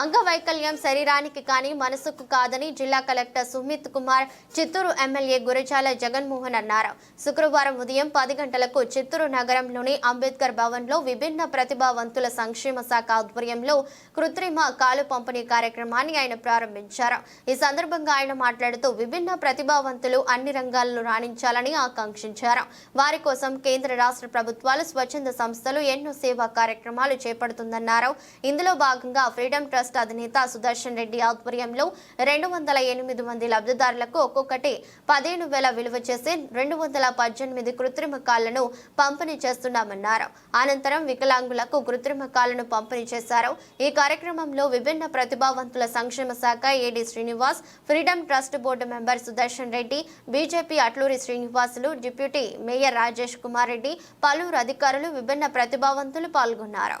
అంగవైకల్యం శరీరానికి కానీ మనసుకు కాదని జిల్లా కలెక్టర్ సుమిత్ కుమార్ చిత్తూరు ఎమ్మెల్యే గురజాల జగన్మోహన్ అన్నారు. శుక్రవారం ఉదయం పది గంటలకు చిత్తూరు నగరంలోని అంబేద్కర్ భవన్లో విభిన్న ప్రతిభావంతుల సంక్షేమ శాఖ ఆధ్వర్యంలో కృత్రిమ కాలు పంపిణీ కార్యక్రమాన్ని ఆయన ప్రారంభించారు. ఈ సందర్భంగా ఆయన మాట్లాడుతూ విభిన్న ప్రతిభావంతులు అన్ని రంగాల్లో రాణించాలని ఆకాంక్షించారు. వారి కోసం కేంద్ర రాష్ట్ర ప్రభుత్వాలు స్వచ్ఛంద సంస్థలు ఎన్నో సేవా కార్యక్రమాలు చేపడుతుందన్నారు. ఇందులో భాగంగా ఫ్రీడమ్ ట్రస్ట్ అధినేత సుదర్శన్ రెడ్డి ఆధ్వర్యంలో రెండు వందల ఎనిమిది మంది లబ్ధిదారులకు ఒక్కొక్కటి పదిహేను వేల విలువ చేసి రెండు వందల పద్దెనిమిది కృత్రిమ కాళ్ళను పంపిణీ చేస్తున్నామన్నారు. అనంతరం వికలాంగులకు కృత్రిమ కాళ్ళను పంపిణీ చేశారు. ఈ కార్యక్రమంలో విభిన్న ప్రతిభావంతుల సంక్షేమ శాఖ AD Srinivas freedom trust board member Sudarshan Reddy BJP Atluri Srinivasulu deputy mayor Rajesh Kumar Reddy పలువురు అధికారులు విభిన్న ప్రతిభావంతులు పాల్గొన్నారు.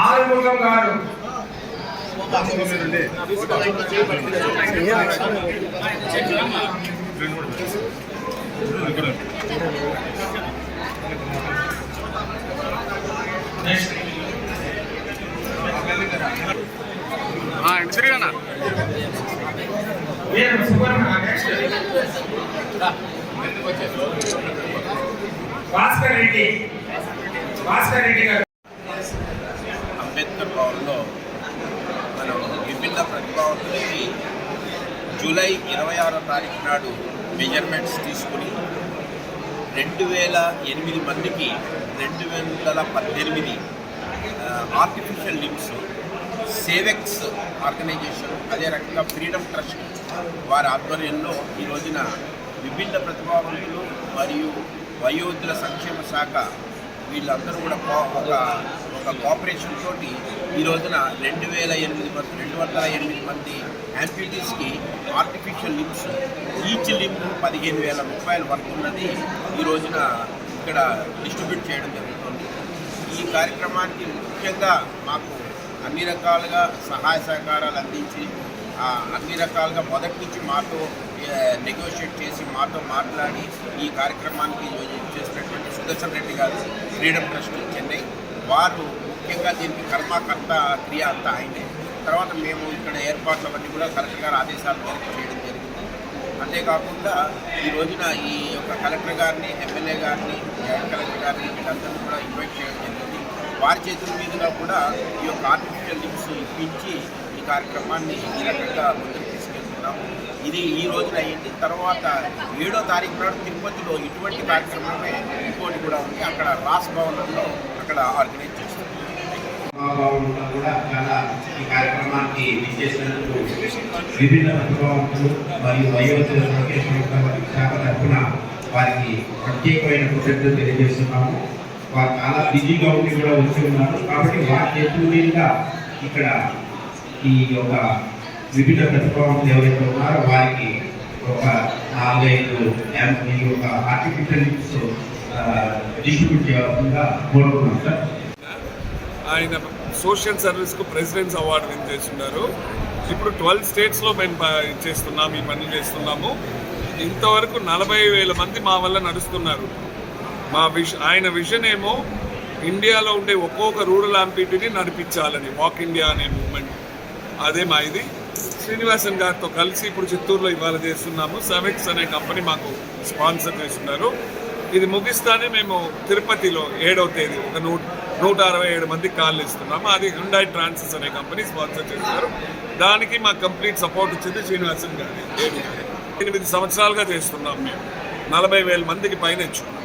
ఆరుముఖం గారు సువర్ణ నెక్స్ట్ భాస్కర్ రెడ్డి భాస్కర్ రెడ్డి గారు. అంబేద్కర్ భవన్లో మనం విభిన్న ప్రతిభావంతులకి జూలై ఇరవై ఆరో తారీఖు నాడు మెజర్మెంట్స్ తీసుకుని రెండు వేల ఎనిమిది మందికి రెండు వందల పద్దెనిమిది ఆర్టిఫిషియల్ లిమ్స్ సేవెక్స్ ఆర్గనైజేషన్ అదే రకంగా ఫ్రీడమ్ ట్రస్ట్ వారి ఆధ్వర్యంలో ఈ రోజున విభిన్న ప్రతిభావంతులు మరియు వయోధుల సంక్షేమ శాఖ వీళ్ళందరూ కూడా ఒక ఒక కోఆపరేషన్ తోటి ఈ రోజున రెండు వేల ఎనిమిది మంది రెండు వందల ఎనిమిది మంది యాంపిటీస్కి ఆర్టిఫిషియల్ లిమ్స్ ఈచ్ లిమ్ పదిహేను వేల రూపాయలు వరకు ఉన్నది ఈ రోజున ఇక్కడ డిస్ట్రిబ్యూట్ చేయడం జరుగుతుంది. ఈ కార్యక్రమానికి ముఖ్యంగా మాకు అన్ని రకాలుగా సహాయ సహకారాలు అందించి అన్ని రకాలుగా మొదటి నుంచి మాతో నెగోషియేట్ చేసి మాతో మాట్లాడి ఈ కార్యక్రమానికి చేసినటువంటి సుదర్శన్ రెడ్డి గారు ఫ్రీడమ్ ట్రస్ట్ చెన్నై. వారు ముఖ్యంగా దీనికి కర్మకర్త క్రియ అంతా ఆయనే. తర్వాత మేము ఇక్కడ ఏర్పాట్లవన్నీ కూడా కలెక్టర్ గారి ఆదేశాల మేరకు చేయడం జరిగింది. అంతేకాకుండా ఈ రోజున ఈ యొక్క కలెక్టర్ గారిని ఎమ్మెల్యే గారిని జాయింట్ కలెక్టర్ గారిని వీళ్ళందరూ కూడా ఇన్వైట్ చేయడం జరిగింది. వారి చేతుల మీదుగా కూడా ఈ యొక్క ఆర్టిఫిషియల్ లిప్స్ ఇప్పించి ఈ కార్యక్రమాన్ని ఈ రకంగా ముందుకు తీసుకెళ్తున్నాము. ఇది ఈ రోజున అయ్యింది తర్వాత ఏడో తారీఖు నాడు తిరుపతిలో ఇటువంటి కార్యక్రమమే ఇంకోటి కూడా ఉంది. అక్కడ రాస్ భవనంలో అక్కడ ఆర్గనైజ్ చేస్తున్నాం కూడా చాలా ఈ కార్యక్రమానికి విచ్చేసినందుకు విభిన్న ప్రభావంతులు మరియు వయోవృద్ధుల శాఖ తరఫున వారికి ప్రత్యేకమైన కృతజ్ఞతలు తెలియజేస్తున్నాము. వారు చాలా బిజీగా ఉండి కూడా వచ్చి ఉన్నారు కాబట్టి వారి చేతుల మీదుగా ఇక్కడ ఈ యొక్క వివిధ ప్రతిభావంతులు ఎవరైతే ఉన్నారో వారికి ఒక నాలుగైదు ఈ ఒక ఆర్టిఫిషియల్ లిప్స్ డిస్ట్రిబ్యూట్ చేయాల్సిందిగా కోరుకున్నాం సార్. ఆయన సోషల్ సర్వీస్కు ప్రెసిడెన్స్ అవార్డు విన్ చేస్తున్నారు. ఇప్పుడు ట్వెల్వ్ స్టేట్స్లో మేము చేస్తున్నాము ఈ పనులు చేస్తున్నాము. ఇంతవరకు నలభై వేల మంది మా వల్ల నడుస్తున్నారు. మా విష ఆయన విజన్ ఏమో ఇండియాలో ఉండే ఒక్కొక్క రూరల్ ఎంపీటీని నడిపించాలని వాక్ ఇండియా అనే మూమెంట్ అదే మా ఇది శ్రీనివాసన్ గారితో కలిసి ఇప్పుడు చిత్తూరులో ఇవాళ చేస్తున్నాము. సెవెక్స్ అనే కంపెనీ మాకు స్పాన్సర్ చేస్తున్నారు. ఇది ముగిస్తానే మేము తిరుపతిలో ఏడవ తేదీ ఒక నూట నూట అరవై ఏడు మందికి కాల్ ఇస్తున్నాము. అది హుండాయ్ ట్రాన్సెస్ అనే కంపెనీ స్పాన్సర్ చేస్తున్నారు దానికి మాకు కంప్లీట్ సపోర్ట్ ఇచ్చింది శ్రీనివాసన్ గారి. ఎనిమిది సంవత్సరాలుగా చేస్తున్నాం మేము. నలభై వేల మందికి పైన ఇచ్చుకున్నాం.